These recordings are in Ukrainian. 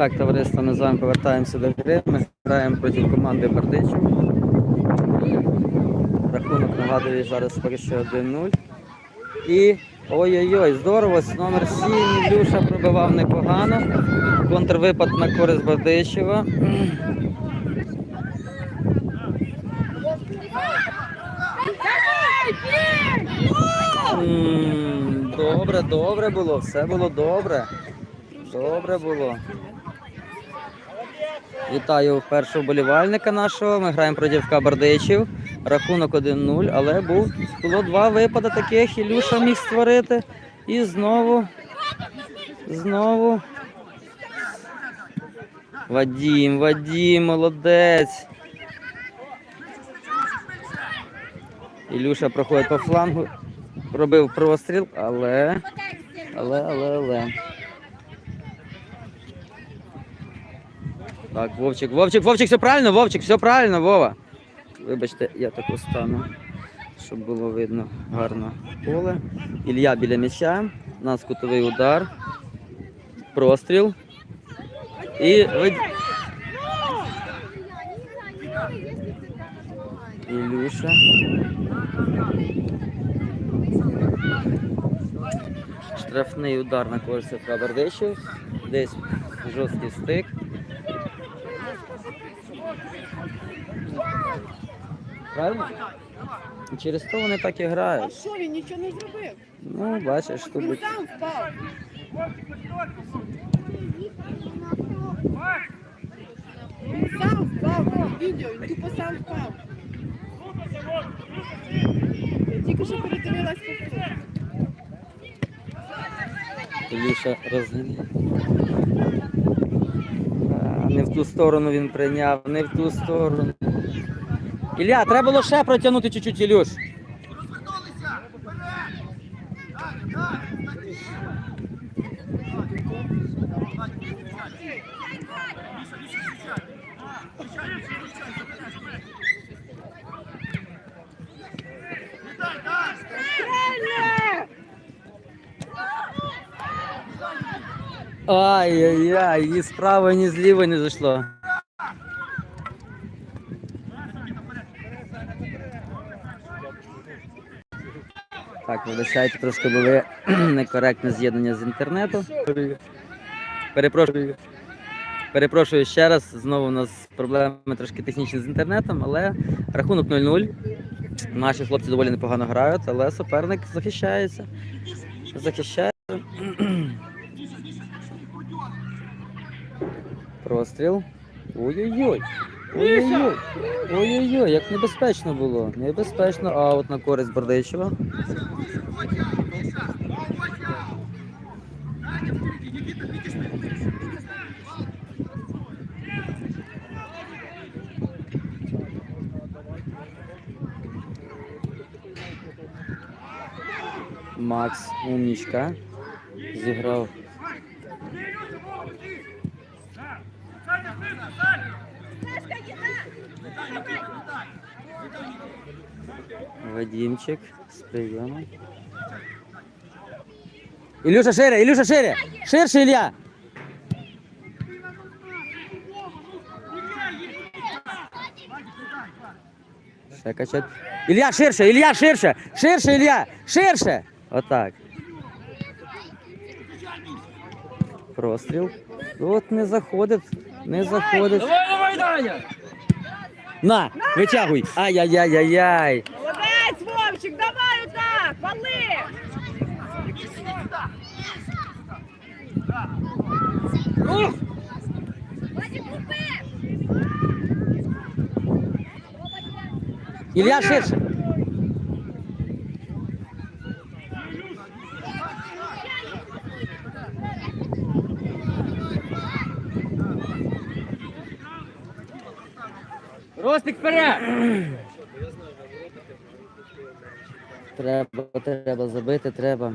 Так, товариство, ми з вами повертаємося до гри. Ми граємо проти команди Бердичів. Рахунок нагадую зараз поки що 1-0. І ой-ой-ой, здорово, номер 7 Ілюша пробивав непогано. Контрвипад на користь Бердичева. Добре, добре було, все було добре. Добре було. Вітаю першого болівальника нашого. Ми граємо проти ФК Бардичів. Рахунок 1-0, але був, було два випади таких. Ілюша міг створити. І знову. Знову. Вадім, Вадім, молодець. Ілюша проходить по флангу. Пробив простріл, але. Але, але, але. Так, Вовчик, Вовчик, Вовчик, все правильно, Вовчик, все правильно, Вова. Вибачте, я так стану, щоб було видно гарно поле. Ілля біля м'яча. У нас кутовий удар. Простріл. І ви... Ілюша. Штрафний удар на користь ФК Бердичів. Десь жорсткий стик. Правильно? І через то вони так і грають. А що він нічого не зробив? Ну, бачиш, тут Він сам впав. Він сам впав на відео, він тупо сам впав. Я тільки що передивилась повтор. Ілюша. Не в ту сторону він прийняв, не в ту сторону. Ілля, треба було ще протягнути чуть-чуть, Ілюш. Ай-яй-яй, ні справа, ні зліва не зайшло. Вибачайте, трошки були некоректне з'єднання з інтернету. Перепрошую. Перепрошую ще раз. Знову у нас проблеми трошки технічні з інтернетом, але рахунок 0-0. Наші хлопці доволі непогано грають, але суперник захищається. Захищає. Простріл. Ой-ой-ой. Ой-ой-ой. Ой-ой-ой, як небезпечно було. Небезпечно, аут на користь Бердичева. Макс умнічка. Зіграв. Вадимчик з прийомом. Ілюша шире, Ілюша шире! Ширше, Ілля! Ще качать. Ілля, ширше, Ілля, ширше! Ширше, Ілля! Ширше! Отак. Простріл. От не заходить, не заходить. Давай, давай, Даня! На, витягуй. Ай-яй-яй-яй-яй. Молодець, Вовчик, давай отак, вали! Ух! Ілля ширше. Ростик вперед! Треба, треба забити, треба.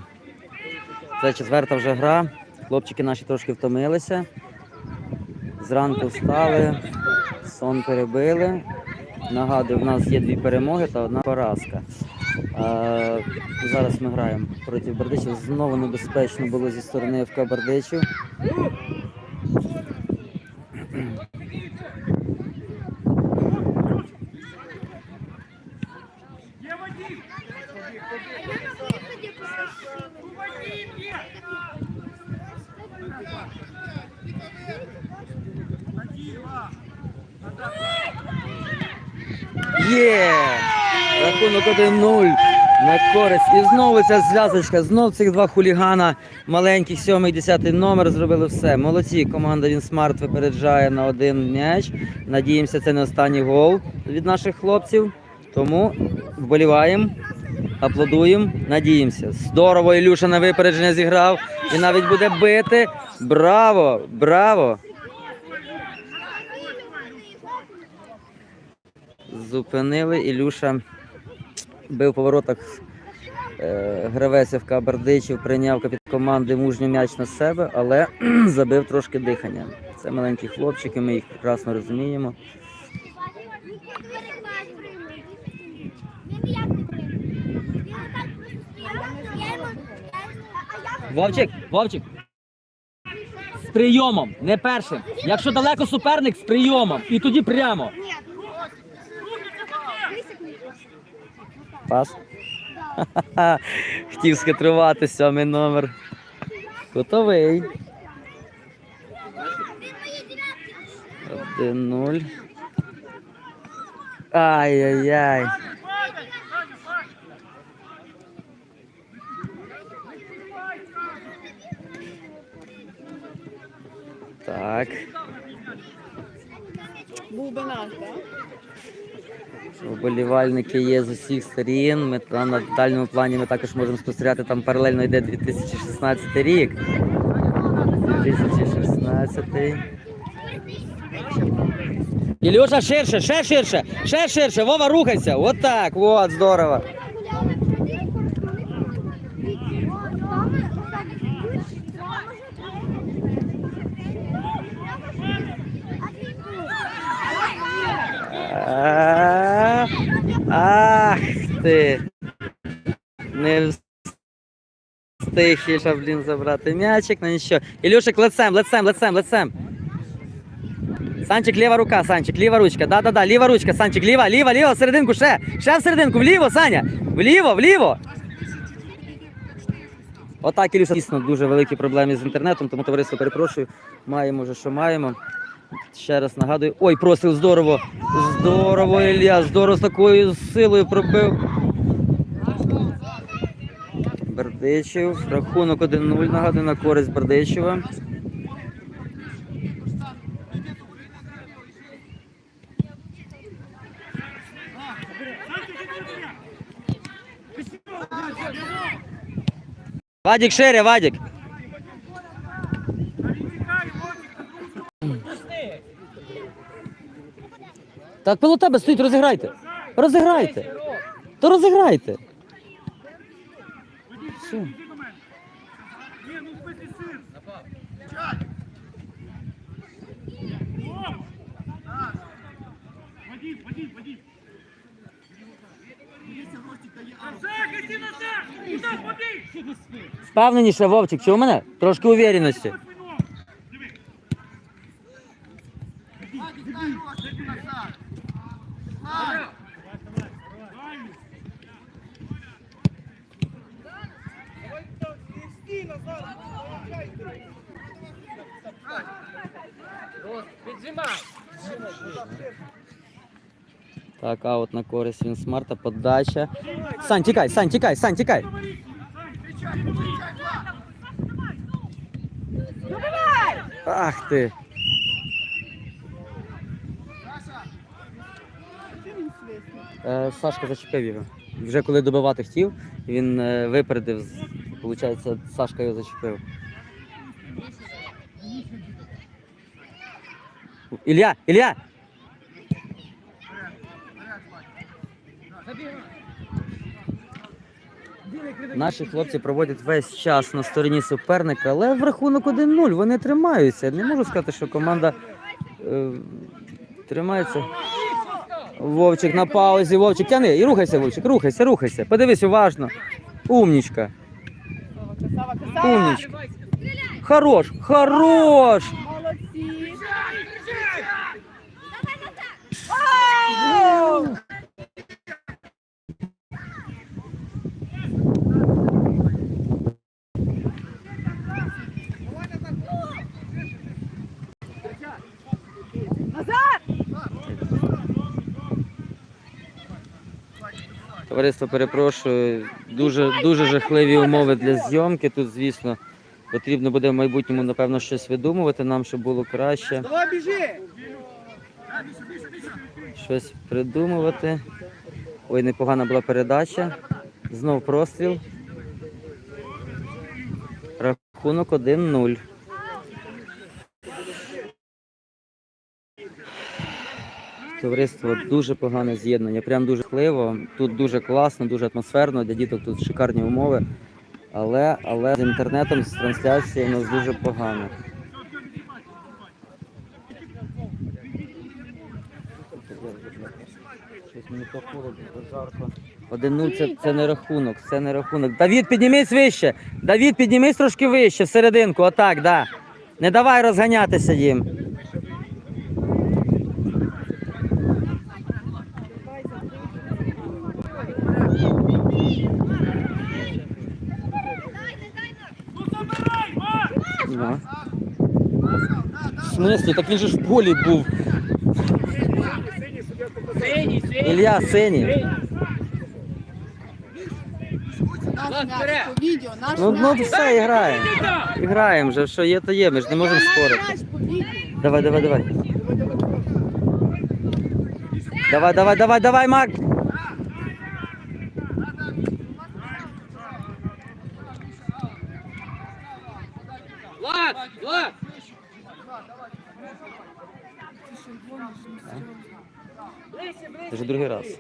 Це четверта вже гра. Хлопчики наші трошки втомилися. Зранку встали, сон перебили. Нагадую, в нас є дві перемоги та одна поразка. А, зараз ми граємо проти Бердичів. Знову небезпечно було зі сторони ФК Бердичів. Є! Рахунок 1-0 на користь. І знову ця зв'язочка, знов цих два хулігана, маленьких, 7 10 номер, зробили все. Молодці, команда Вінсмарт випереджає на один м'яч. Надіємося, це не останній гол від наших хлопців. Тому вболіваємо, аплодуємо, надіємося. Здорово, Ілюша на випередження зіграв і навіть буде бити. Браво! Браво! Зупинили. Ілюша бив по воротах е, гравець ФК Бердичів, прийняв капітан команди мужню м'яч на себе, але забив трошки дихання. Це маленькі хлопчики, ми їх прекрасно розуміємо. Вовчик, Вовчик. З прийомом, не першим. Якщо далеко суперник, з прийомом. І тоді прямо. Пас. Ха-ха-ха. Хотів скитрувати сьомий номер. Готовий. 1-0. Ай-яй-яй. Так. Був би наш, так? Вболівальники є з усіх сторін. Ми там на дальньому плані ми також можемо спостерігати. Там паралельно йде 2016 рік. 2016. Ілюша, ширше, ще ширше, ще ширше. Вова, рухайся. От так, от, здорово. А, Ах. Не встиг Ілюша, блін, забрати м'ячик, ну нічого. Ілюшик, лицем, лицем, лицем, лицем. Санчик, ліва рука, Санчик, ліва ручка. Да-да-да, ліва ручка, Санчик, ліва, ліва, ліва, серединку, ще. Ще в серединку, вліво, Саня. Вліво, вліво. Отак, Ілюша, дійсно дуже великі проблеми з інтернетом, тому товариство перепрошую. Маємо вже, що маємо. Ще раз нагадую. Ой, просив, здорово. Здорово, Ілля, здорово з такою силою пробив. Бердичев. Рахунок 1-0, нагадую, на користь Бердичева. Вадик шире, Вадик. Так коло тебе стоїть, розіграйте. Розіграйте. То розіграйте. Все. Впевненіше, Вовчик, чи у мене? Трошки увереності. Так, аут на користь Вінсмарта, подача. Сань, тікай, Сань, тікай, Сань, тікай. Ах ти. Він? Е, Сашка зачепив його. Вже коли добивати хотів, він е, випередив. Получається, Сашка його зачепив. Ілля, Ілля! Наші хлопці проводять весь час на стороні суперника, але в рахунок 1-0 вони тримаються. Не можу сказати, що команда е, тримається. Вовчик на паузі, Вовчик, тяни і рухайся, Вовчик, рухайся, рухайся. Подивись уважно. Умнічка. Умнічка. Хорош, хорош! Товариство, перепрошую, дуже, дуже жахливі умови для зйомки. Тут, звісно, потрібно буде в майбутньому, напевно, щось видумувати нам, щоб було краще. Щось придумувати. Ой, непогана була передача. Знов простріл. Рахунок 1-0. Товариство дуже погане з'єднання, прям дуже хливо. Тут дуже класно, дуже атмосферно. Для діток тут шикарні умови. Але, але з інтернетом, з трансляцією у нас дуже погано. Жарко. 1-0 це, це не рахунок, це не рахунок. Давід, піднімись вище. Давід, піднімись трошки вище, в серединку. Отак, да. Не давай розганятися їм. Да. В смислі? Так він же ж в полі був. Синій, синій! Ілля, наш Ну, ну все, граємо. Граємо вже, що є, то є, ми ж не можемо спорити. Давай, давай, давай. Давай, давай, давай, давай, Мак. Влад! Влад! Це вже другий раз.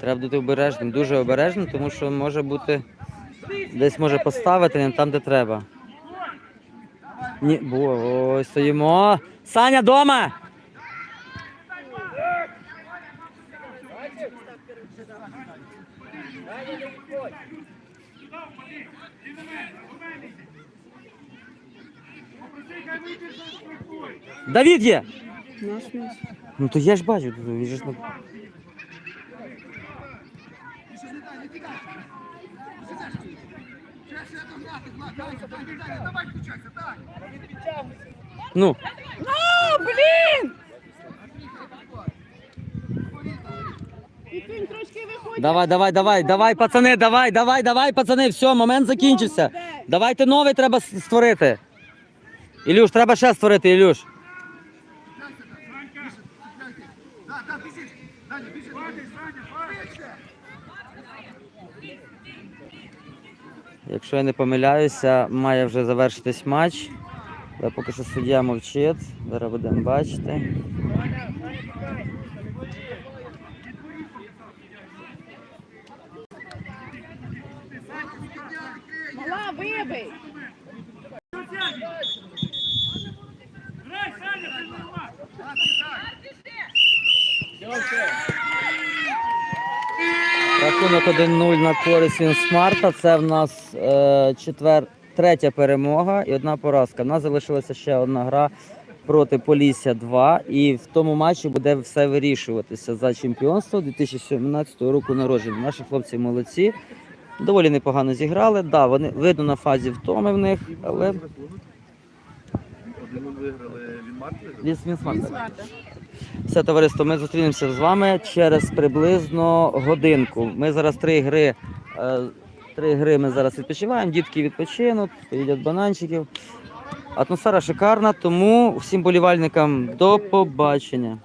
Треба бути обережним, дуже обережним, тому що може бути десь може поставити не там, де треба. Ні, ой, стоїмо. Саня дома! Давід є! Наш. Ну то я ж бачу, тут він же ж на- Ну, О, блін! Давай, давай, давай, давай, пацани, давай, давай, давай, пацани, все, момент закінчився. Давайте новий треба створити. Ілюш, треба ще створити, Ілюш. Якщо я не помиляюся, має вже завершитись матч. Але поки що суддя мовчить. Зараз будемо бачити. Мала, вибий! Рахунок 1-0 на користь Вінсмарта. Це в нас е, четвер... третя перемога і одна поразка. У нас залишилася ще одна гра проти Полісся 2. І в тому матчі буде все вирішуватися за чемпіонство 2017 року народження. Наші хлопці молодці. Доволі непогано зіграли. Да, вони видно на фазі втоми в них, але Один виграли він Мартин. Ліс Вінсмарта. Сварта. Все, товариство, ми зустрінемося з вами через приблизно годинку. Ми зараз три гри. е, Три гри ми зараз відпочиваємо, дітки відпочинуть, поїдять бананчиків. Атмосфера шикарна, тому всім болівальникам до побачення.